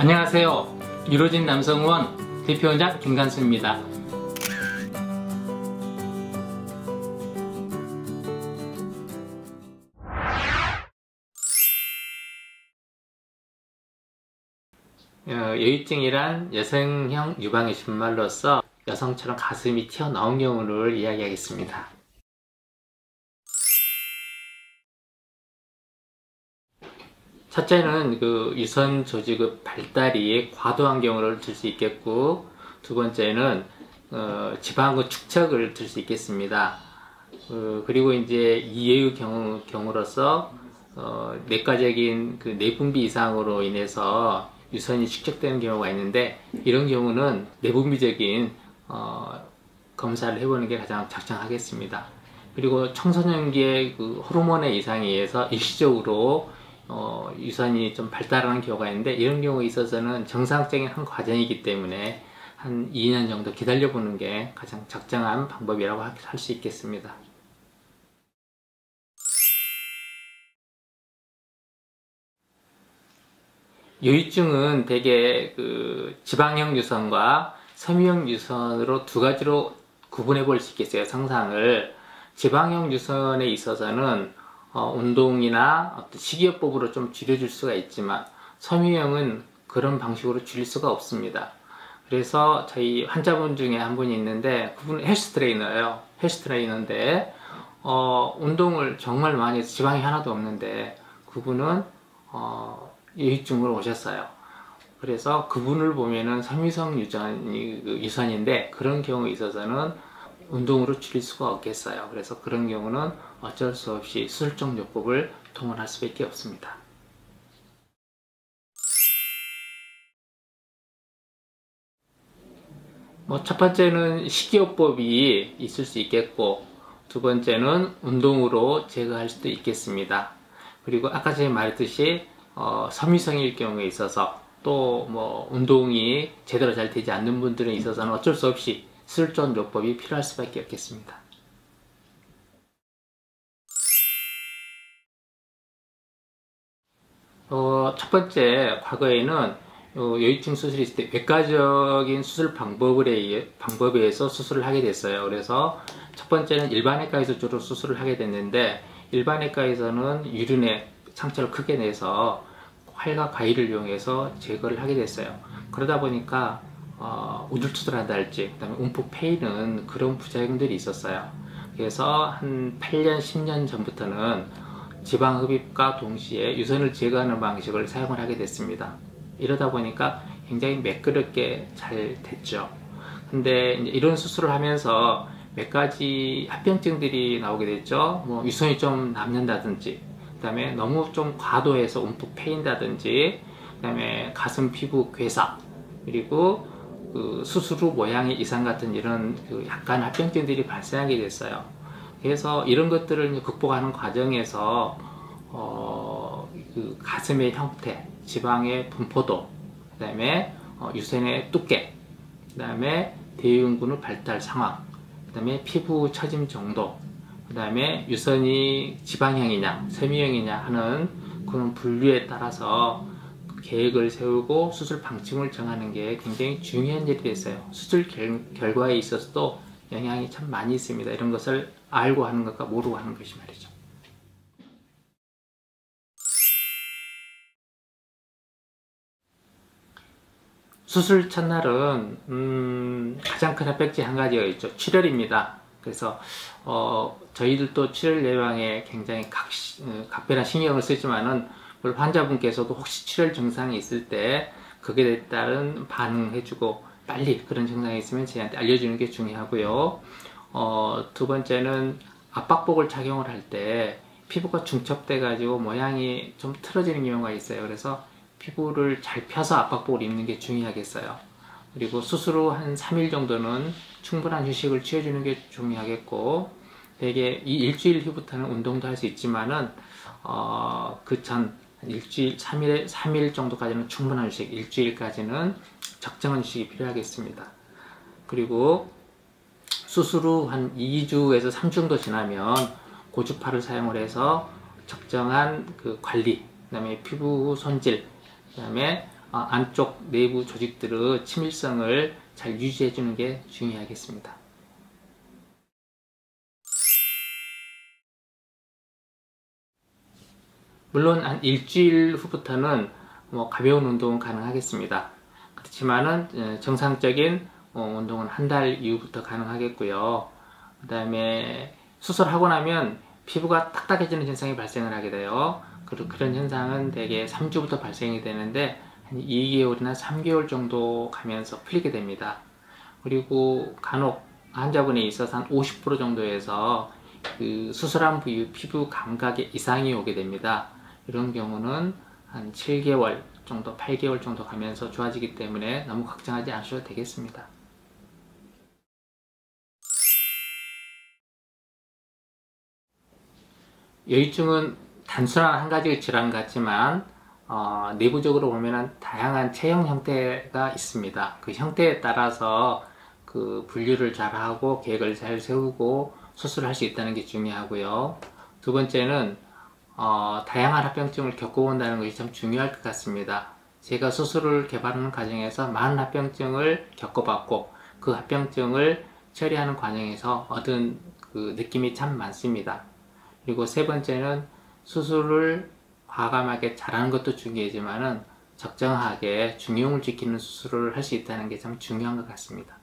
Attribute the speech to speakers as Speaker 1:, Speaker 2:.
Speaker 1: 안녕하세요. 유로진 남성원 대표원장 김간수입니다. 어, 여유증이란 여성형 유방의 준말로서 여성처럼 가슴이 튀어나온 경우를 이야기하겠습니다. 첫째는 그 유선 조직의 발달이 과도한 경우를 들 수 있겠고 두 번째는 어, 지방의 축적을 들 수 있겠습니다. 어, 그리고 이제 이해의 경우, 경우로서 어, 내과적인 그 내분비 이상으로 인해서 유선이 축적되는 경우가 있는데 이런 경우는 내분비적인 어, 검사를 해보는 게 가장 적정하겠습니다. 그리고 청소년기의 그 호르몬의 이상에 의해서 일시적으로 어, 유산이 좀 발달하는 경우가 있는데 이런 경우에 있어서는 정상적인 한 과정이기 때문에 한 2년 정도 기다려 보는 게 가장 적정한 방법이라고 할 수 있겠습니다. 요유증은 대개 그 지방형 유선과 섬유형 유선으로 두 가지로 구분해 볼 수 있겠어요. 상상을 지방형 유선에 있어서는 어, 운동이나 어떤 식이요법으로 좀 줄여줄 수가 있지만 섬유형은 그런 방식으로 줄일 수가 없습니다. 그래서 저희 환자분 중에 한 분이 있는데 그분은 헬스 트레이너예요. 헬스 트레이너인데 어, 운동을 정말 많이 해서 지방이 하나도 없는데 그분은 어, 여유증으로 오셨어요. 그래서 그분을 보면은 섬유성 유전이 그 유선인데 그런 경우에 있어서는 운동으로 줄일 수가 없겠어요. 그래서 그런 경우는 어쩔 수 없이 수술적 요법을 동원할 수밖에 없습니다. 뭐 첫 번째는 식이요법이 있을 수 있겠고 두 번째는 운동으로 제거할 수도 있겠습니다. 그리고 아까 전에 말했듯이 어, 섬유성일 경우에 있어서 또 뭐 운동이 제대로 잘 되지 않는 분들에 있어서는 어쩔 수 없이 술전 요법이 필요할 수밖에 없겠습니다. 어, 첫 번째, 과거에는 어, 여유증 수술이 있을 때 외과적인 수술 방법에, 의해, 방법에 의해서 수술을 하게 됐어요. 그래서 첫 번째는 일반외과에서 주로 수술을 하게 됐는데 일반외과에서는 유륜에 상처를 크게 내서 활과 가위를 이용해서 제거를 하게 됐어요. 그러다 보니까 어, 우둘투둘하다 할지 그다음에 움푹 패이는 그런 부작용들이 있었어요. 그래서 한 8년, 10년 전부터는 지방 흡입과 동시에 유선을 제거하는 방식을 사용을 하게 됐습니다. 이러다 보니까 굉장히 매끄럽게 잘 됐죠. 근데 이런 수술을 하면서 몇 가지 합병증들이 나오게 됐죠. 뭐 유선이 좀 남는다든지, 그 다음에 너무 좀 과도해서 움푹 패인다든지, 그 다음에 가슴 피부 괴사, 그리고 그 수술 후 모양의 이상 같은 이런 그 약간 합병증들이 발생하게 됐어요. 그래서 이런 것들을 극복하는 과정에서 어, 그 가슴의 형태, 지방의 분포도, 그 다음에 어, 유선의 두께, 그 다음에 대흉근의 발달 상황, 그 다음에 피부 처짐 정도, 그 다음에 유선이 지방형이냐, 섬유형이냐 하는 그런 분류에 따라서 계획을 세우고 수술 방침을 정하는 게 굉장히 중요한 일이 됐어요. 수술 결, 결과에 있어서도 영향이 참 많이 있습니다. 이런 것을 알고 하는 것과 모르고 하는 것이 말이죠. 수술 첫날은 음, 가장 큰 핫백지 한 가지가 있죠. 출혈입니다. 그래서 어, 저희들도 출혈 예방에 굉장히 각, 어, 각별한 신경을 쓰지만은 환자분께서도 혹시 출혈 증상이 있을 때 거기에 따른 반응해주고 빨리 그런 증상이 있으면 저희한테 알려주는 게 중요하고요. 어, 두 번째는 압박복을 착용을 할 때 피부가 중첩돼 가지고 모양이 좀 틀어지는 경우가 있어요. 그래서 피부를 잘 펴서 압박복을 입는 게 중요하겠어요. 그리고 수술 후 한 3일 정도는 충분한 휴식을 취해주는 게 중요하겠고 대개 이 일주일 후부터는 운동도 할 수 있지만은 어, 그전 일주일, 3일, 3일 정도까지는 충분한 휴식, 일주일까지는 적정한 휴식이 필요하겠습니다. 그리고 수술 후 한 2주에서 3주 정도 지나면 고주파를 사용을 해서 적정한 그 관리, 그 다음에 피부 손질, 그 다음에 어, 안쪽 내부 조직들의 치밀성을 잘 유지해 주는 게 중요하겠습니다. 물론 한 일주일 후부터는 뭐 가벼운 운동은 가능하겠습니다. 그렇지만은 어, 정상적인 어, 운동은 한 달 이후부터 가능하겠고요. 그 다음에 수술하고 나면 피부가 딱딱해지는 현상이 발생을 하게 돼요. 그런 현상은 대개 3주부터 발생이 되는데 한 2개월이나 3개월 정도 가면서 풀리게 됩니다. 그리고 간혹 환자분에 있어서 한 50% 정도에서 그 수술한 부위 피부 감각에 이상이 오게 됩니다. 이런 경우는 한 7개월 정도, 8개월 정도 가면서 좋아지기 때문에 너무 걱정하지 않으셔도 되겠습니다. 여유증은 단순한 한 가지 질환 같지만 어, 내부적으로 보면 다양한 체형 형태가 있습니다. 그 형태에 따라서 그 분류를 잘 하고 계획을 잘 세우고 수술을 할수 있다는 게 중요하고요. 두 번째는 어, 다양한 합병증을 겪어본다는 것이 참 중요할 것 같습니다. 제가 수술을 개발하는 과정에서 많은 합병증을 겪어봤고 그 합병증을 처리하는 과정에서 얻은 그 느낌이 참 많습니다. 그리고 세 번째는 수술을 과감하게 잘하는 것도 중요하지만은 적정하게 중용을 지키는 수술을 할 수 있다는 게 참 중요한 것 같습니다.